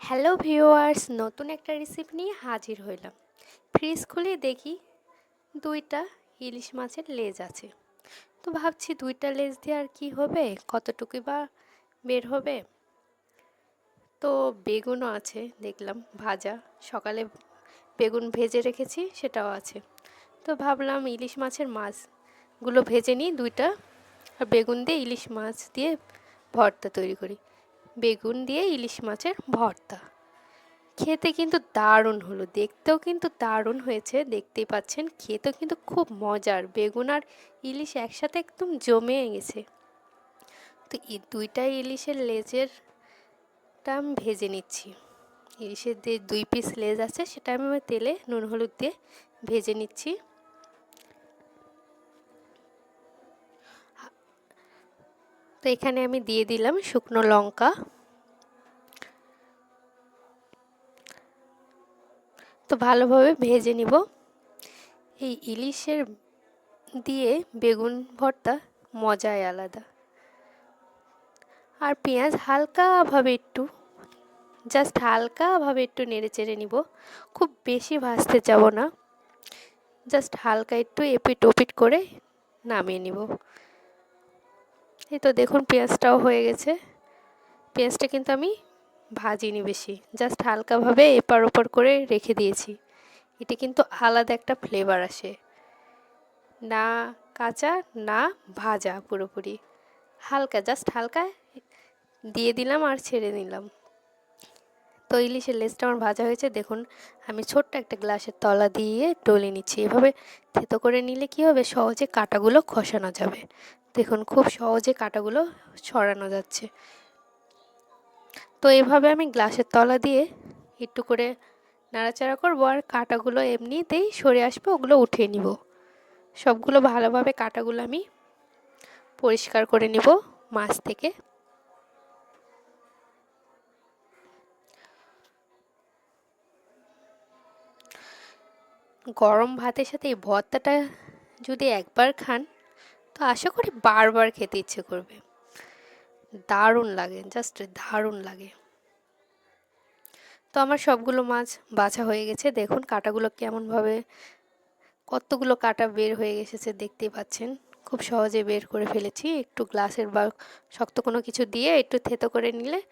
Hello viewers, নতুন একটা recipe নিয়ে হাজির হইলাম। ফ্রিজ খুলে দেখি দুইটা ইলিশ মাছের লেজ আছে। তো ভাবছি দুইটা লেজ দিয়ে আর কি হবে? কতটুকুই বা বের হবে? তো বেগুনও আছে, দেখলাম ভাজা। সকালে বেগুন ভেজে রেখেছি, সেটাও আছে। তো ভাবলাম ইলিশ মাছের মাছগুলো ভেজে নিই দুইটা। আর বেগুন দিয়ে ইলিশ মাছ দিয়ে ভর্তা তৈরি করি। বেগুন দিয়ে ইলিশ মাছের ভর্তা। খেতে কিন্তু দারুণ হলো, দেখতেও কিন্তু দারুণ হয়েছে, দেখতেই পাচ্ছেন, খেতেও কিন্তু খুব মজার, বেগুন আর ইলিশ একসাথে একদম জমে গেছে। তো এই দুইটা ইলিশের লেজেরটা আমি ভেজে নিচ্ছি। ইলিশের যে দুই পিস লেজ আছে, সেটা আমি তেলে নুন, হলুদ দিয়ে ভেজে নিচ্ছি। তো এখানে আমি দিয়ে দিলাম শুকনো লঙ্কা। তো ভালোভাবে ভেজে নিব। এই ইলিশের দিয়ে বেগুন ভর্তা মজাই আলাদা। আর পেঁয়াজ হালকাভাবে একটু, জাস্ট হালকাভাবে একটু নেড়ে চেড়ে নিব। খুব বেশি ভাজতে যাব না। জাস্ট হালকা একটু এপিট ওপিট করে নামিয়ে নিব। এই তো দেখুন পেঁয়াজটাও হয়ে গেছে। পেঁয়াজটা কিন্তু আমি ভাজিনি বেশি জাস্ট হালকাভাবে এপার ওপার করে রেখে দিয়েছি। এতে কিন্তু আলাদা একটা ফ্লেভার আসে। না কাঁচা, না ভাজা পুরোপুরি। হালকা জাস্ট হালকা দিয়ে দিলাম আর ছেড়ে নিলাম তো ইলিশের লেজটা আমার ভাজা হয়েছে। দেখুন, আমি ছোট্ট একটা গ্লাসের তলা দিয়ে ডলে নিচ্ছি। এভাবে থেতো করে নিলে কি হবে? সহজে কাটাগুলো খসানো যাবে। দেখুন, খুব সহজে কাটাগুলো ছড়ানো যাচ্ছে। তো এভাবে আমি গ্লাসের তলা দিয়ে একটু করে নাড়াচাড়া করব আর কাটাগুলো এমনিতেই সরে আসবে, ওগুলো উঠিয়ে নিব। সবগুলো ভালোভাবে কাটাগুলো আমি পরিষ্কার করে নিব মাছ থেকে। গরম ভাতের সাথে এই ভর্তাটা যদি একবার খান, তো আশা করি বারবার খেতে ইচ্ছে করবে। দারুণ লাগে জাস্ট দারুণ লাগে। তো আমার সবগুলো মাছ বাছা হয়ে গেছে। দেখুন কাটাগুলো কেমনভাবে, কতগুলো কাটা বের হয়ে এসেছে দেখতেই পাচ্ছেন। খুব সহজে বের করে ফেলেছি। একটু গ্লাসের বা শক্ত কোনো কিছু দিয়ে একটু থেতো করে নিলে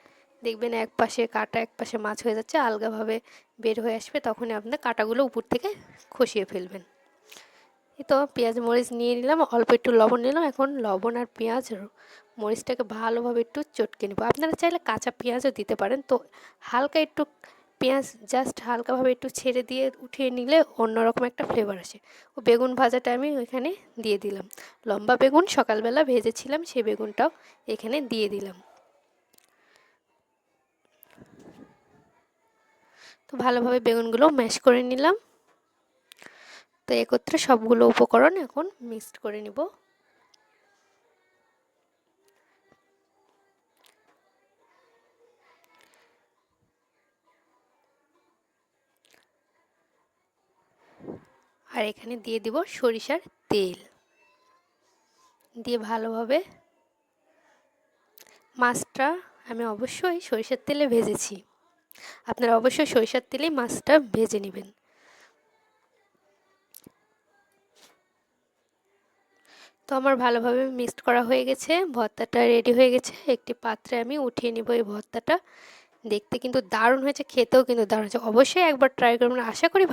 দেখবেন এক পাশে কাটা এক পাশে মাছ হয়ে যাচ্ছে, আলগাভাবে বের হয়ে আসবে, তখনই আপনার কাটাগুলো উপর থেকে খসিয়ে ফেলবেন। তো পেঁয়াজ মরিচ নিয়ে নিলাম, অল্প একটু লবণ নিলাম, এখন লবণ আর পেঁয়াজ মরিচটাকে ভালোভাবে একটু চটকে নেব। আপনারা চাইলে কাঁচা পেঁয়াজও দিতে পারেন, তো হালকা একটু পেঁয়াজ জাস্ট হালকাভাবে একটু ছেড়ে দিয়ে উঠিয়ে নিলে অন্যরকম একটা ফ্লেভার আসে। ও বেগুন ভাজাটা আমি ওইখানে দিয়ে দিলাম। লম্বা বেগুন, সকালবেলা ভেজেছিলাম সেই বেগুনটাও এখানে দিয়ে দিলাম। তো ভালোভাবে বেগুনগুলো ম্যাশ করে নিলাম। তো একত্রে সবগুলো উপকরণ এখন মিক্সড করে নিব। আর এখানে দিয়ে দিব সরিষার তেল। দিয়ে ভালোভাবে মাছটা আমি অবশ্যই সরিষার তেলে ভেজেছি। আপনারা অবশ্যই সরিষার তেলেই মাছটা ভেজে নেবেন। তো আমার ভালোভাবে মিক্সড করা হয়ে গেছে, ভর্তাটা রেডি হয়ে গেছে। একটি পাত্রে আমি উঠিয়ে নিব এই ভর্তাটা। দেখতে কিন্তু দারুণ হয়েছে, খেতেও কিন্তু দারুণ হয়েছে। অবশ্যই একবার ট্রাই করবেন। আশা করি